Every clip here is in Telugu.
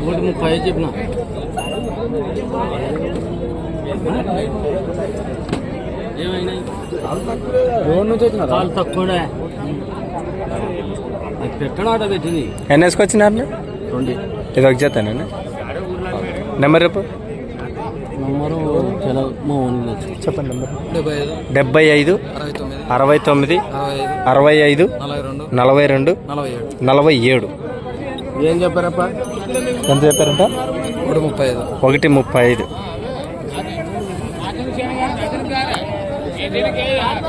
ఒకటి ముప్పై చెప్పిన ఏమైనా రోడ్. నుంచి తక్కువడే అది పెట్టడం ఆట పెట్టింది ఎన్ని వేసుకొచ్చినారు రెండు ఇది ఒక జతనేనా నెంబర్ చెప్పు. నంబరు చాలా మా చెప్పండి నెంబర్. డెబ్బై ఐదు. డెబ్బై ఐదు. అరవై అరవై తొమ్మిది అరవై ఐదు అరవై ఐదు నలభై రెండు నలభై రెండు నలభై ఏడు నలభై ఏడు ఏం చెప్పారప్ప ఎంత చెప్పారంట ఒకటి ముప్పై ఐదు ఒకటి ముప్పై ఐదు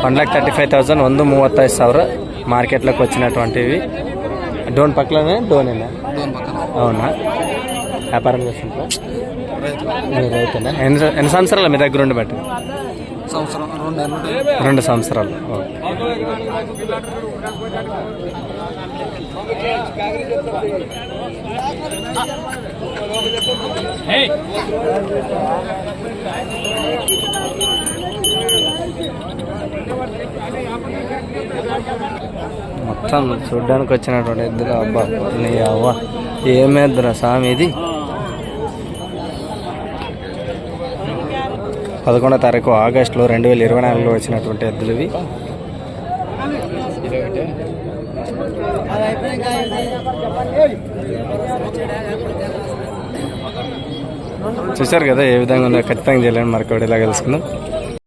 one lakh thirty five thousand ಒಂದು ಮೂವತ್ತೈದು ಸಾವಿರ మార్కెట్లోకి వచ్చినటువంటివి డోన్ పక్కలనే డోనేనా అవునా వ్యాపారం చేస్తుంటారా మీరు రైతునా ఎన్ని ఎన్ని సంవత్సరాలు మీ దగ్గర ఉండి బట్టి సంవత్సరం రెండు రెండు సంవత్సరాలు. మొత్తం చూడ్డానికి వచ్చినటువంటి ఇద్దరు అబ్బా నీ అవ్వ. ఏమేద్దురా స్వామి ఇది? పదకొండో తారీఖు ఆగస్టులో రెండు వేల ఇరవై నాలుగులో వచ్చినటువంటి ఎద్దులు ఇవి. చూశారు కదా ఏ విధంగా ఉందో ఖచ్చితంగా చేయాలని మరొక ఇలా కలుసుకుందాం